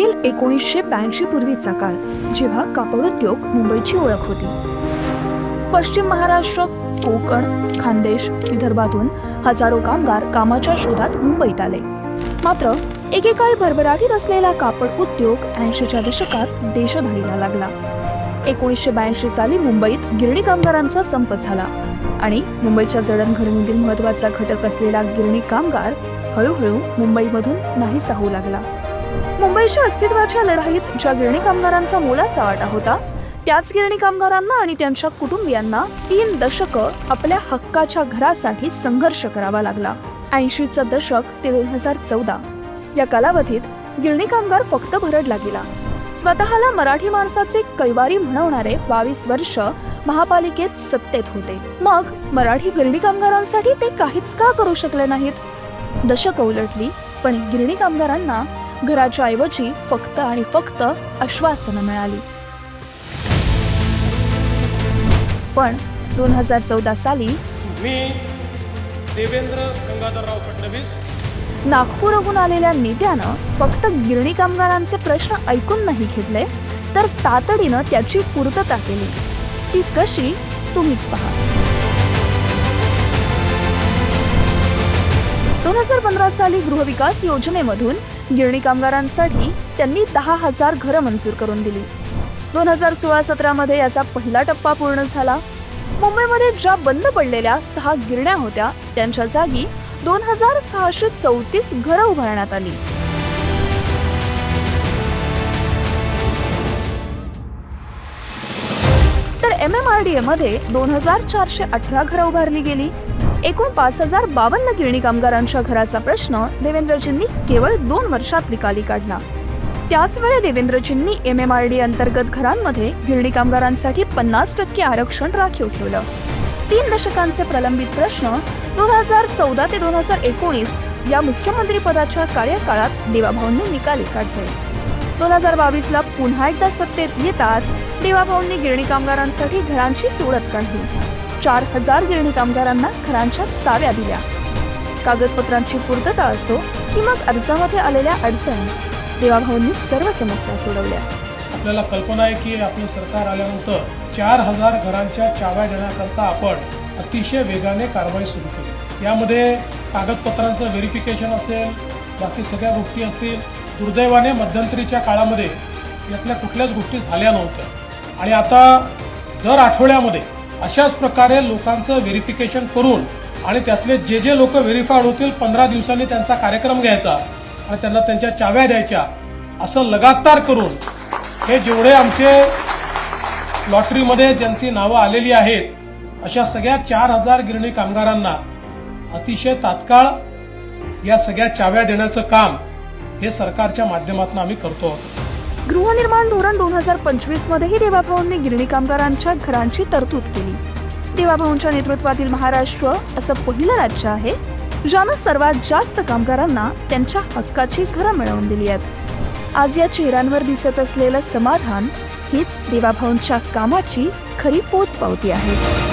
पुण्यातील एकोणीसशे ब्याऐंशी पूर्वीचा काळ जेव्हा कापड उद्योग मुंबईची ओळख होती. पश्चिम महाराष्ट्र कोकण खानदेश विदर्भातून हजारो कामगार कामाच्या शोधात मुंबईत आले. मात्र एकेकाळी भरभराटीत असलेला कापड उद्योग ऐंशीच्या दशकात देशधडीला लागला. एकोणीसशे ब्याऐंशी साली मुंबईत गिरणी कामगारांचा संप झाला आणि मुंबईच्या जडणघडणीतील महत्त्वाचा घटक असलेला गिरणी कामगार हळूहळू मुंबईमधून नाहीसा होऊ लागला. मुंबईच्या अस्तित्वाच्या लढाईत ज्या गिरणी कामगारांचा मोलाचा वाटा होता त्याच गिरणी कामगारांना आणि त्यांच्या कुटुंबियांना तीन दशकं आपल्या हक्काच्या घरासाठी संघर्ष करावा लागला. ऐंशीचं दशक ते दोन हजार चौदा. या कालावधीत गिरणी कामगार फक्त भरडला गेला. स्वतःला मराठी माणसाचे कैवारी म्हणवणारे बावीस वर्ष महापालिकेत सत्तेत होते. मग मराठी गिरणी कामगारांसाठी ते काहीच का करू शकले नाहीत? दशक उलटली पण गिरणी कामगारांना घराच्या ऐवजी फक्त आणि फक्त आश्वासनं मिळाली. पण दोन हजार चौदा साली मी देवेंद्र गंगाधरराव फडणवीस नागपूरहून आलेल्या नेत्यानं फक्त गिरणी कामगारांचे प्रश्न ऐकून नाही घेतले तर तातडीनं त्याची पूर्तता केली. ती कशी तुम्हीच पहा. हजार पंधरा साली गृहविकास योजनेमधून गिरणी कामगारांसाठी त्यांनी दहा हजार घरं मंजूर करून दिली. दोन हजार सोळा सतरामध्ये याचा पहिला टप्पा पूर्ण झाला. मुंबईमध्ये ज्या बंद पडलेल्या सहा गिरण्या होत्या त्यांच्या जागी दोन हजार सहाशे चौतीस घरं उभारण्यात आली. तर M M R D A मध्ये दोन हजार चारशे अठरा घरं उभारली गेली. एकूण पाच हजार बावन्न गिरणी कामगारांच्या घराचा प्रश्न देवेंद्रजींनी केवळ दोन वर्षात निकाली काढला. त्याच वेळी देवेंद्रजींनी एम एम आर डी अंतर्गत घरांमध्ये गिरणी कामगारांसाठी पन्नास टक्के आरक्षण राखीव ठेवलं. तीन दशकांचे प्रलंबित प्रश्न दोन हजार चौदा ते दोन हजार एकोणीस या मुख्यमंत्री पदाच्या कार्यकाळात देवाभाऊंनी निकाली काढले. दोन हजार बावीस ला पुन्हा एकदा सत्तेत येताच देवाभाऊंनी गिरणी कामगारांसाठी घरांची सोडत काढली. चार हजार गिरणी कामगारांना घरांच्या चाव्या दिल्या. कागदपत्रांची पूर्तता असो की मग अर्जामध्ये आलेल्या अडचणी देवाभाऊंनी सर्व समस्या सोडवल्या. आपल्याला कल्पना आहे की आपलं सरकार आल्यानंतर चार हजार घरांच्या चाव्या देण्याकरता आपण अतिशय वेगाने कारवाई सुरू केली. यामध्ये कागदपत्रांचं व्हेरिफिकेशन असेल बाकी सगळ्या गोष्टी असतील दुर्दैवाने मध्यंतरीच्या काळामध्ये यातल्या कुठल्याच गोष्टी झाल्या नव्हत्या. आणि आता दर आठवड्यामध्ये अशाच प्रकारे लोकांचं व्हेरिफिकेशन करून आणि त्यातले जे जे लोक व्हेरीफाईड होतील पंधरा दिवसांनी त्यांचा कार्यक्रम घ्यायचा आणि त्यांना त्यांच्या चाव्या द्यायच्या असं लगातार करून हे जेवढे आमचे लॉटरीमध्ये ज्यांची नावं आलेली आहेत अशा सगळ्या चार हजार गिरणी कामगारांना अतिशय तात्काळ या सगळ्या चाव्या देण्याचं काम हे सरकारच्या माध्यमातून आम्ही करतो. आहोत गृहनिर्माण धोरण दोन हजार पंचवीस मध्येही देवाभाऊंनी गिरणी कामगारांच्या घरांची तरतूद केली. देवाभाऊंच्या नेतृत्वातील महाराष्ट्र असं पहिलं राज्य आहे ज्यानं सर्वात जास्त कामगारांना त्यांच्या हक्काची घरं मिळवून दिली आहेत. आज या चेहऱ्यांवर दिसत असलेलं समाधान हीच देवाभाऊंच्या कामाची खरी पोचपावती आहे.